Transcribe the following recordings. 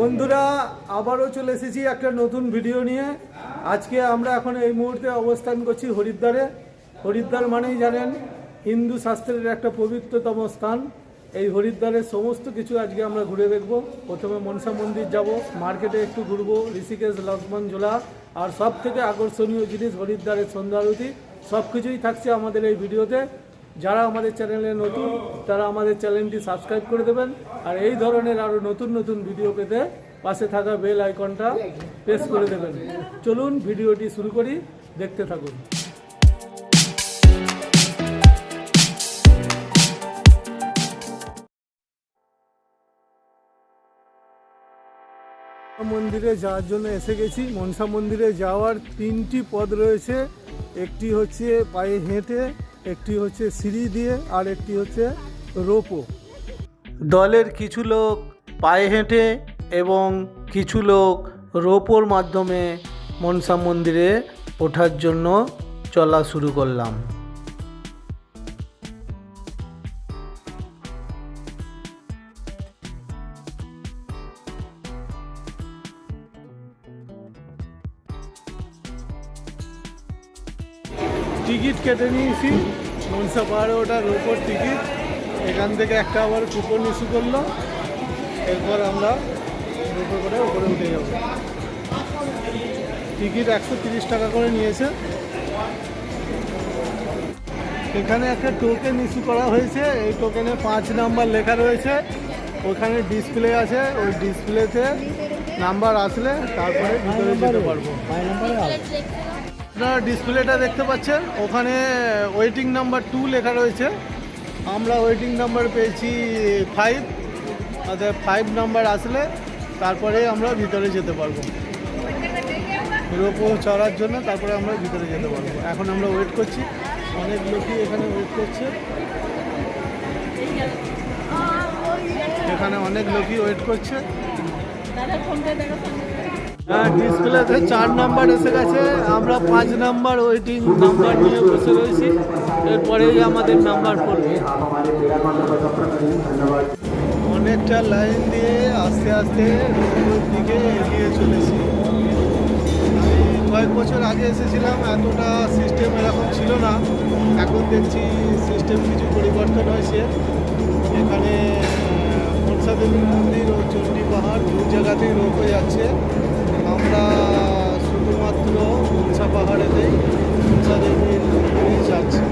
বন্ধুরা, আবারও চলে এসেছি একটা নতুন ভিডিও নিয়ে। আজকে আমরা এখন এই মুহূর্তে অবস্থান করছি হরিদ্বারে। হরিদ্বার মানেই জানেন, হিন্দু শাস্ত্রের একটা পবিত্রতম স্থান। এই হরিদ্বারের সমস্ত কিছু আজকে আমরা ঘুরে দেখব। প্রথমে মনসা মন্দির যাব, মার্কেটে একটু ঘুরবো, ঋষিকেশ, লক্ষ্মণ ঝোলা, আর সব থেকে আকর্ষণীয় জিনিস হরিদ্বারের সন্ধ্যা আরতি সব কিছুই থাকছে আমাদের এই ভিডিওতে। যারা আমাদের চ্যানেলে নতুন, তারা আমাদের চ্যানেলটি সাবস্ক্রাইব করে দেবেন। আর এই ধরনের আরও নতুন নতুন ভিডিও পেতে পাশে থাকা বেল আইকনটা প্রেস করে দেবেন। চলুন ভিডিওটি শুরু করি, দেখতে থাকুন। মন্দিরে যাওয়ার জন্য এসে গেছি। মনসা মন্দিরে যাওয়ার তিনটি পথ রয়েছে। একটি হচ্ছে পায়ে হেঁটে একটি হচ্ছে সিঁড়ি দিয়ে আর একটি হচ্ছে রোপো। দলের কিছু লোক পায়ে হেঁটে এবং কিছু লোক রোপোর মাধ্যমে মনসা মন্দিরে ওঠার জন্য চলা শুরু করলাম। টিকিট কেটে নিয়েছি। মনসা পাহাড়ে ওঠার রোপোর টিকিট। এখান থেকে একটা আবার কুপন ইস্যু করল। এরপর আমরা রোপো করে ওপরে উঠে যাব। টিকিট একশো টাকা করে নিয়েছে। এখানে একটা টোকেন ইস্যু করা হয়েছে। এই টোকেনে পাঁচ নাম্বার লেখা রয়েছে। ওখানে ডিসপ্লে আছে। ওই ডিসপ্লেতে নাম্বার আসলে তারপরে ভিতরে যেতে পারব। আপনারা ডিসপ্লেটা দেখতে পাচ্ছেন। ওখানে ওয়েটিং নাম্বার টু লেখা রয়েছে। আমরা ওয়েটিং নাম্বার পেয়েছি ফাইভ অর্থাৎ ফাইভ নাম্বার আসলে তারপরে আমরা ভিতরে যেতে পারব। রোপো চড়ার জন্য তারপরে আমরা ভিতরে যেতে পারব। এখন আমরা ওয়েট করছি। অনেক লোকই এখানে ওয়েট করছে। এখানে অনেক লোকই ওয়েট করছে। হ্যাঁ ডিসপ্লেতে চার নাম্বার এসে গেছে। আমরা পাঁচ নাম্বার ওয়েটিং নাম্বার নিয়ে বসে রয়েছি। এরপরেই আমাদের নাম্বার পড়বে অনেকটা লাইন দিয়ে আস্তে আস্তে রোডের দিকে এগিয়ে চলেছি। আমি কয়েক বছর আগে এসেছিলাম, এতটা সিস্টেম এরকম ছিল না। এখন দেখছি সিস্টেম কিছু পরিবর্তন হয়েছে। এখানে মনসা দেবীর মন্দির ও চণ্ডী পাহাড় দু জায়গাতেই রোপ হয়ে যাচ্ছে। আমরা শুধুমাত্র মনসা পাহাড়েতেই মনসা দেবীর মন্দিরে যাচ্ছি।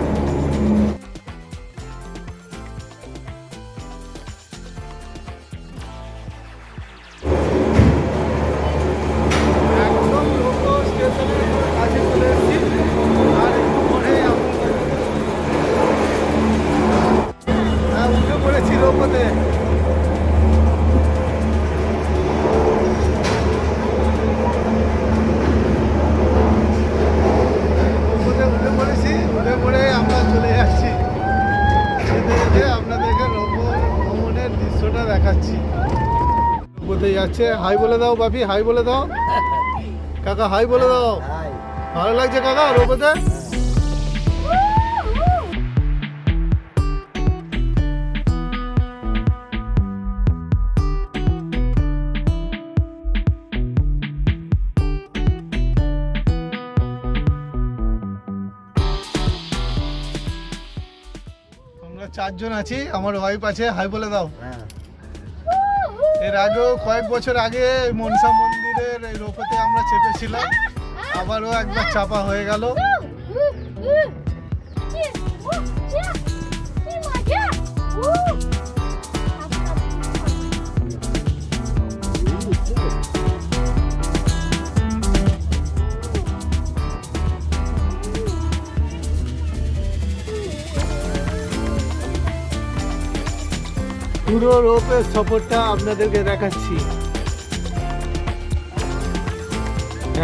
লোকোতে যাচ্ছে। হাই বলে দাও, বাপি, হাই বলে দাও। কাকা, হাই বলে দাও। ভালো লাগছে কাকা আমরা চারজন আছি, আমার ওয়াইফ আছে, হাই বলে দাও। এর আগেও কয়েক বছর আগে মনসা মন্দিরের এই রোপতে আমরা চেপেছিলাম। আবারও একবার চাপা হয়ে গেল। পুরো রোপের সফরটা আপনাদেরকে দেখাচ্ছি।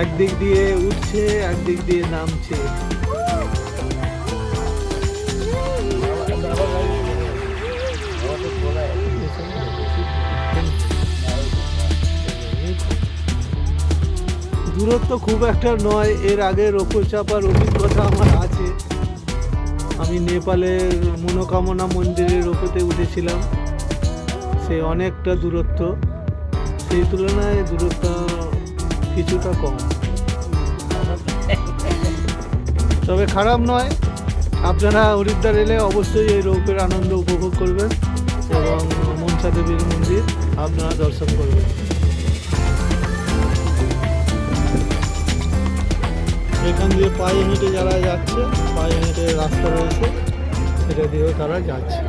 একদিক দিয়ে উঠছে, একদিক দিয়ে নামছে। দূরত্ব খুব একটা নয়, এর আগে রোপো চাপার অভিজ্ঞতা আমার আছে। আমি নেপালের মনোকামনা মন্দিরের রোপেতে উঠেছিলাম। সে অনেকটা দূরত্ব, সেই তুলনায় দূরত্ব কিছুটা কম। তবে খারাপ নয়, আপনারা হরিদ্বার এলে অবশ্যই এই রৌপের আনন্দ উপভোগ করবেন এবং মনসা দেবীর মন্দির আপনারা দর্শন করবেন। এখান দিয়ে পায়ে হেঁটে যারা যাচ্ছে, পায়ে হেঁটে রাস্তা রয়েছে সেটা দিয়েও তারা যাচ্ছে।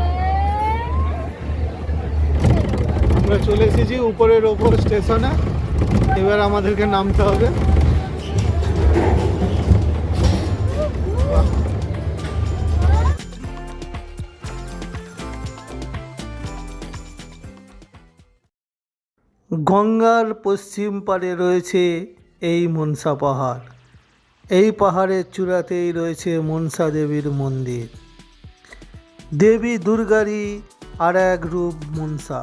আমরা চলে এসেছি উপরের ওপর স্টেশনে। এবার আমাদেরকে নামতে হবে। গঙ্গার পশ্চিম পাড়ে রয়েছে এই মনসা পাহাড়। এই পাহাড়ের চূড়াতেই রয়েছে মনসা দেবীর মন্দির। দেবী দুর্গারই আর এক রূপ মনসা।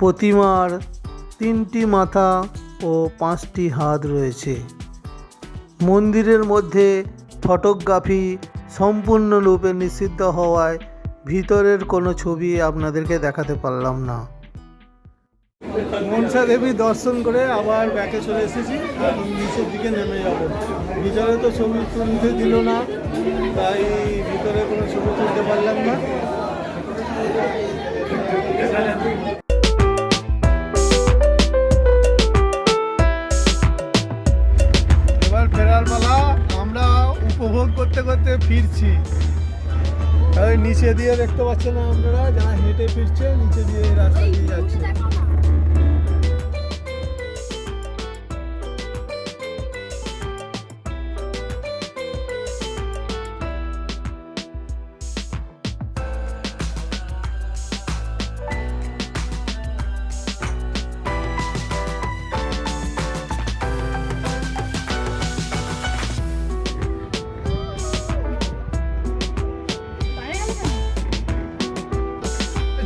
প্রতিমার তিনটি মাথা ও পাঁচটি হাত রয়েছে। মন্দিরের মধ্যে ফটোগ্রাফি সম্পূর্ণরূপে নিষিদ্ধ হওয়ায় ভিতরের কোনো ছবি আপনাদেরকে দেখাতে পারলাম না। মনসা দেবী দর্শন করে আবার ব্যাকে চলে এসেছি এখন নিচের দিকে নেমে যাব। ভিতরে তো ছবি তুলতে দিল না, তাই ভিতরে কোনো ছবি তুলতে পারলাম না। করতে করতে ফিরছি। নিচে দিয়ে দেখতে পাচ্ছেন আপনারা যারা হেঁটে ফিরছে নিচে দিয়ে রাস্তা দিয়ে যাচ্ছে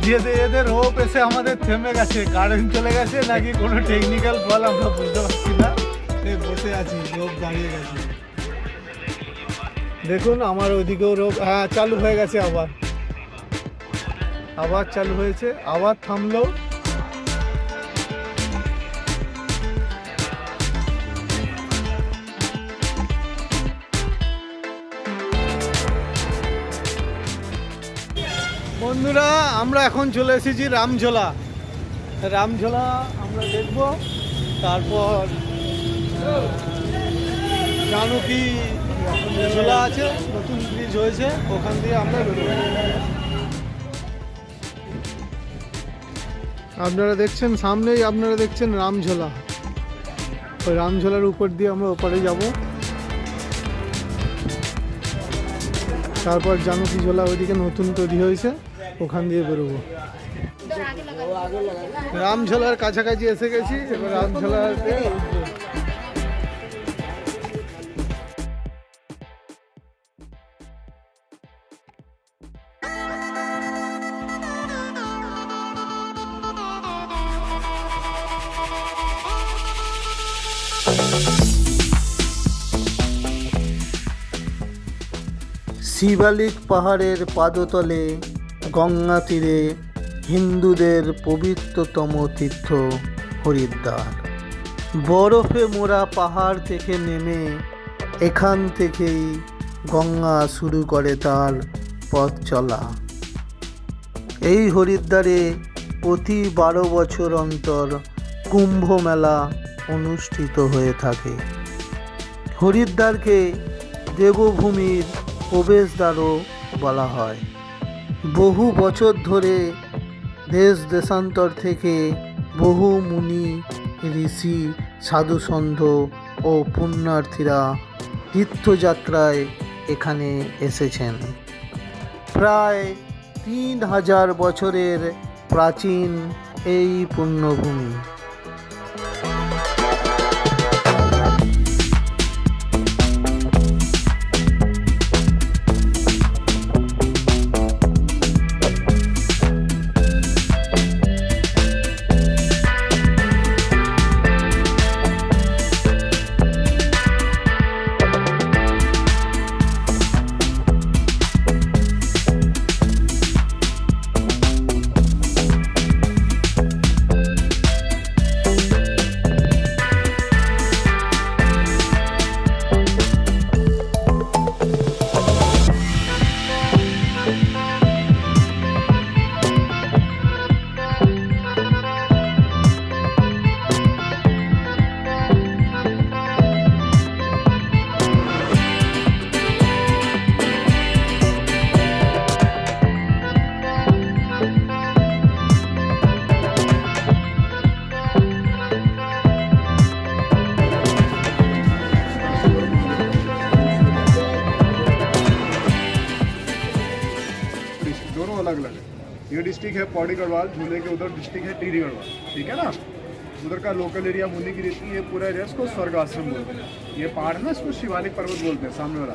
যেতে যেতে রোপ এসে আমাদের থেমে গেছে। কারেন্ট চলে গেছে, নাকি কোনো টেকনিক্যাল ফল আমরা বুঝতে পারছি না। বসে আছি রোপ দাঁড়িয়ে গেছে। দেখুন, আমার ওইদিকেও রোপ হ্যাঁ চালু হয়ে গেছে আবার। আবার চালু হয়েছে, আবার থামলো। বন্ধুরা, আমরা এখন চলে এসেছি রামঝোলা। রামঝোলা আমরা দেখব, তারপর জানুকি ঝোলা আছে, নতুন ব্রিজ হয়েছে, ওখান দিয়ে আমরা আপনারা দেখছেন, সামনেই আপনারা দেখছেন রামঝোলা। ওই রামঝোলার উপর দিয়ে আমরা ওপারে যাব। তারপর জানুকি জোলা ওইদিকে নতুন তৈরি হয়েছে ওখান দিয়ে বেরোবো। রামঝোলার কাছাকাছি এসে গেছি এবার রামঝোলাতে শিবালিক পাহাড়ের পাদতলে, গঙ্গা তীরে হিন্দুদের পবিত্রতম তীর্থ হরিদ্বার। বরফে মোড়া পাহাড় থেকে নেমে এখান থেকেই গঙ্গা শুরু করে তার পথ চলা। এই হরিদ্বারে প্রতি বারো বছর অন্তর কুম্ভ মেলা অনুষ্ঠিত হয়ে থাকে। হরিদ্বারকে দেবভূমির প্রবেশদ্বারও বলা হয়। বহু বছর ধরে দেশ দেশান্তর থেকে বহু মুনি, ঋষি, সাধুসন্ধ ও পুণ্যার্থীরা তীর্থযাত্রায় এখানে এসেছেন। প্রায় তিন হাজার বছরের প্রাচীন এই পুণ্যভূমি। डिस्ट्रिक्ट है पौड़ी गढ़वाल, झूले के उधर डिस्ट्रिक्ट है टीरी गढ़वाल, ठीक है ना? उधर का लोकल एरिया होने की रहती है ये पूरा एरिया इसको स्वर्ग आश्रम बोलते हैं। ये पहाड़ ना, इसको शिवालिक पर्वत बोलते हैं, सामने वाला।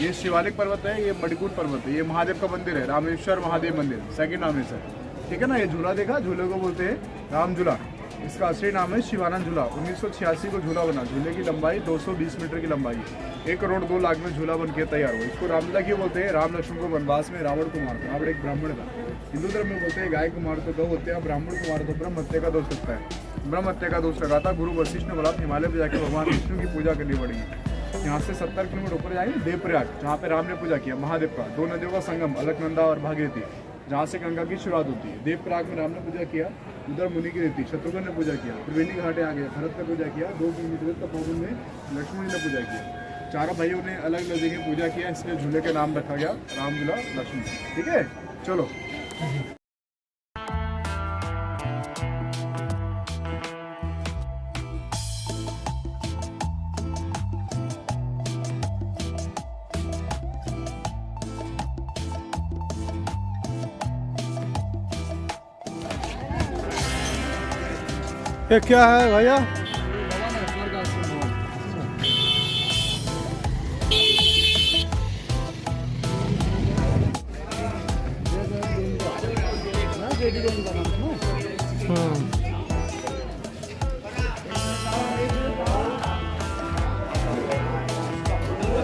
ये शिवालिक पर्वत है, ये मणिकूट पर्वत है, ये महादेव का मंदिर है, रामेश्वर महादेव मंदिर सेकंड रामेश्वर ठीक है ना? ये झूला देखा, झूले को बोलते हैं राम झूला इसका असली नाम है शिवानंद झूला। 1986 को झूला बना। झूले की लंबाई 220 मीटर की लंबाई है। एक करोड़ दो लाख में झूला बन के तैयार हुआ। इसको रामलीला क्यों बोलते हैं? राम लक्ष्मण को वनवास में रावण को मारते रावण एक ब्राह्मण था। हिंदू धर्म में बोलते हैं, गाय को मारो तो होते हैं ब्राह्मण को मारो तो ब्रह्म हत्या का दोष लगता है। ब्रह्म हत्या का दोष लगा था। गुरु वशिष्ठ ने बोला हिमालय पे जाकर भगवान विष्णु की पूजा करनी पड़ेगी। यहाँ से सत्तर किलोमीटर ऊपर जाएँगे देवप्रयाग, जहाँ पे राम ने पूजा किया, महादेव का। दो नदियों का संगम, अलकनंदा और भागीरथी। जहाँ से गंगा की शुरुआत होती है। देवप्रयाग में राम ने पूजा किया, उधर मुनि की रीति, शत्रुघ्न ने पूजा किया, त्रिवेणी घाटे आ गया भरत ने पूजा किया, दो किलोमीटर तक पवन में लक्ष्मण ने पूजा किया। चारों भाइयों ने अलग अलग जगह पूजा किया, इसलिए झूले का नाम रखा गया राम झूला लक्ष्मण। ठीक है? चलो। ये क्या है भैया हम्म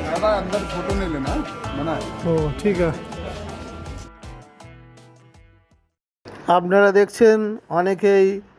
ज़्यादा अंदर फोटो नहीं लेना मना है ও ঠিক আছে আপনারা দেখছেন অনেকেই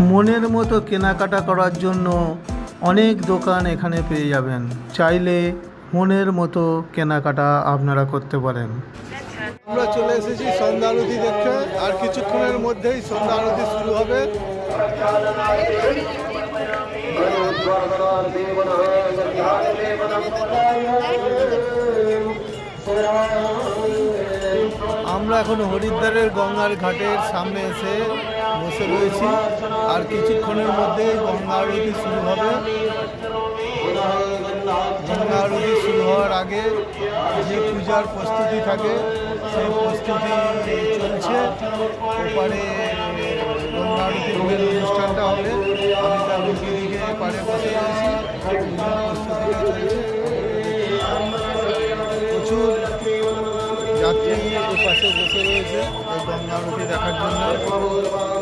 মনের মতো কেনাকাটা করার জন্য অনেক দোকান এখানে পেয়ে যাবেন। চাইলে মনের মতো কেনাকাটা আপনারা করতে পারেন। আমরা চলে এসেছি সন্ধ্যা আরতি দেখতে। আর কিছুক্ষণের মধ্যেই সন্ধ্যা আরতি শুরু হবে। আমরা এখন হরিদ্বারের গঙ্গার ঘাটের সামনে এসে বসে রয়েছি। আর কিছুক্ষণের মধ্যে গঙ্গা আরতি শুরু হবে। গঙ্গা আরতি শুরু হওয়ার আগে যে পূজার প্রস্তুতি থাকে, সেই প্রস্তুতি চলছে। ওপারে গঙ্গা আরতির অনুষ্ঠানটা হবে। আমি তার দিকে এপারে বসে রয়েছি। পাশে বসে রয়েছে এই গঙ্গা দেখার জন্য।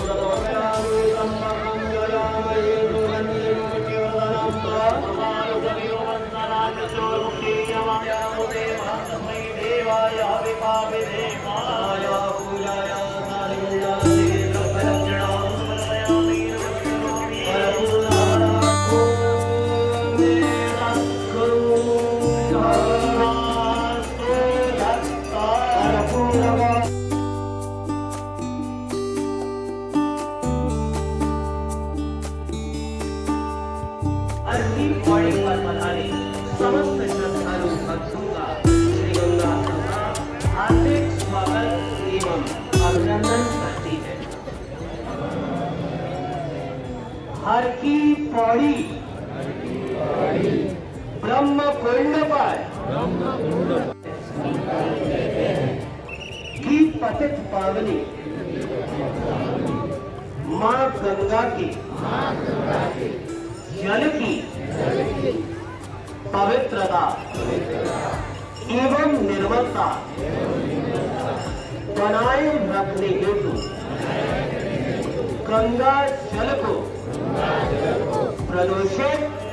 पौड़ी ब्रह्म कुंड पर। की पतित पावनी। माँ गंगा की। जल की। पवित्रता। एवं निर्मलता। बनाए रखने हेतु। गंगा जल को। solution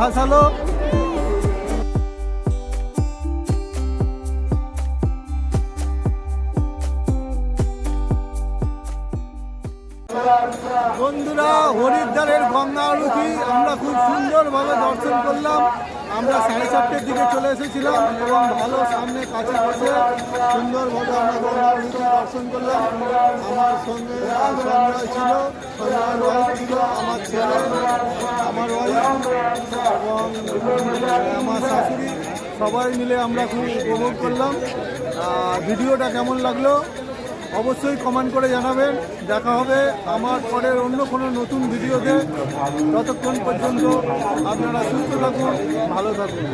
ভাসালো। বন্ধুরা হরিদ্বারের গঙ্গা আরতি আমরা খুব সুন্দরভাবে দর্শন করলাম। আমরা সাড়ে চারটের দিকে চলে এসেছিলাম এবং ভালো সামনে কাছে বসে সুন্দরভাবে আমরা গঙ্গা আরতি দর্শন করলাম। আমার সঙ্গে সঞ্জয় ছিল সঞ্জয় ছিল, আমার ছেলে, আমার এবং আমার শাশুড়ি, সবাই মিলে আমরা খুব উপভোগ করলাম। ভিডিওটা কেমন লাগল? অবশ্যই কমেন্ট করে জানাবেন। দেখা হবে আমার পরের অন্য কোনো নতুন ভিডিওতে। ততক্ষণ পর্যন্ত আপনারা সুস্থ থাকুন, ভালো থাকুন।